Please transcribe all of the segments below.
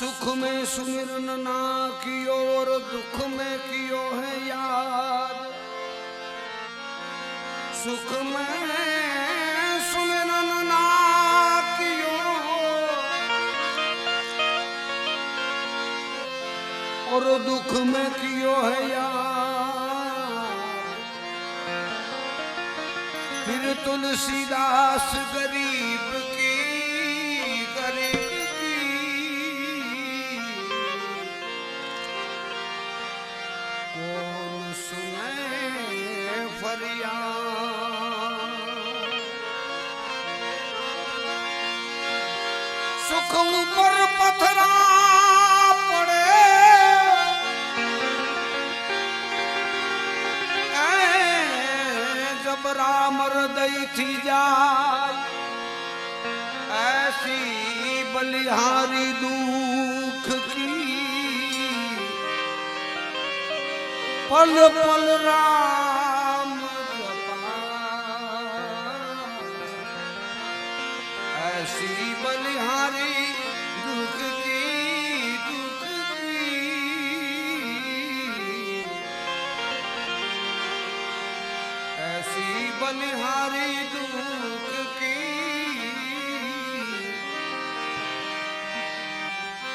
सुख में सुमिरन ना कियो और दुख में कियो है याद सुख में सुमिरन ना कियो और दुख में कियो है याद फिर तुलसीदास गरीब की મુખ ઉપર પથરા પડે જબરા મરદયથી જાય એસી બલિહારી દુઃખ કી પલ પલ રા बलिहारी दुख की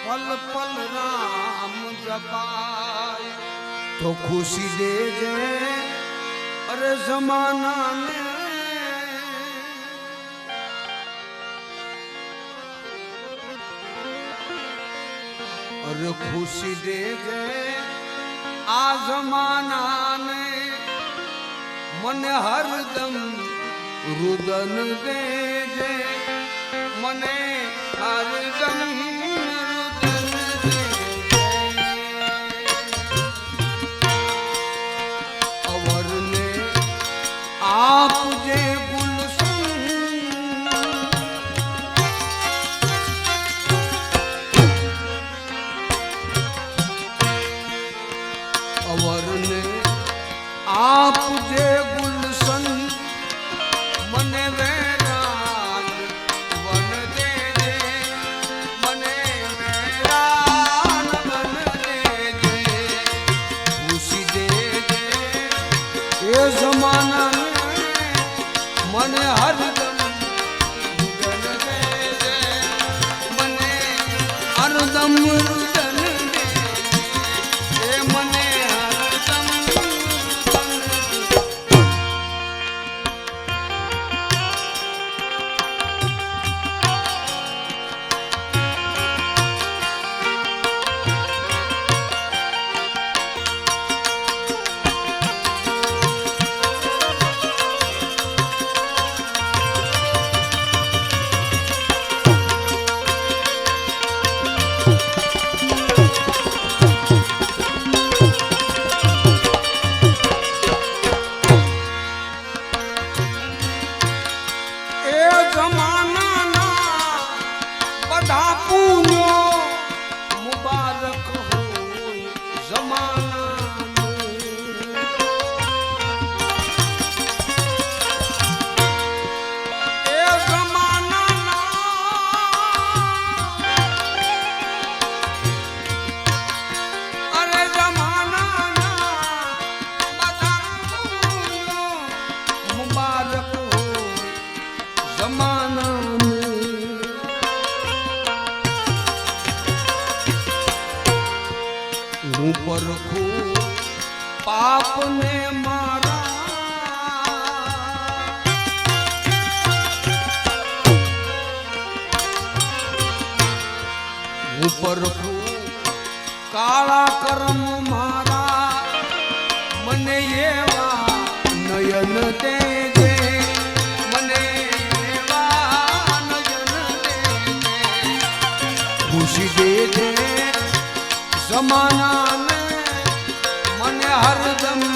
पल पल राम जपाए तो खुशी दे दे अरे जमाना ने अरे खुशी दे दे आ जमाना ने મને હરદમ રુદન દેજે. મને હરદમ એ જમાનાને મને હરદમ મને હરદમ પરખું કાળા કર્મ મારા મને એવા નયન દેજે ખુશી મને હરદમ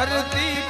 ધરતી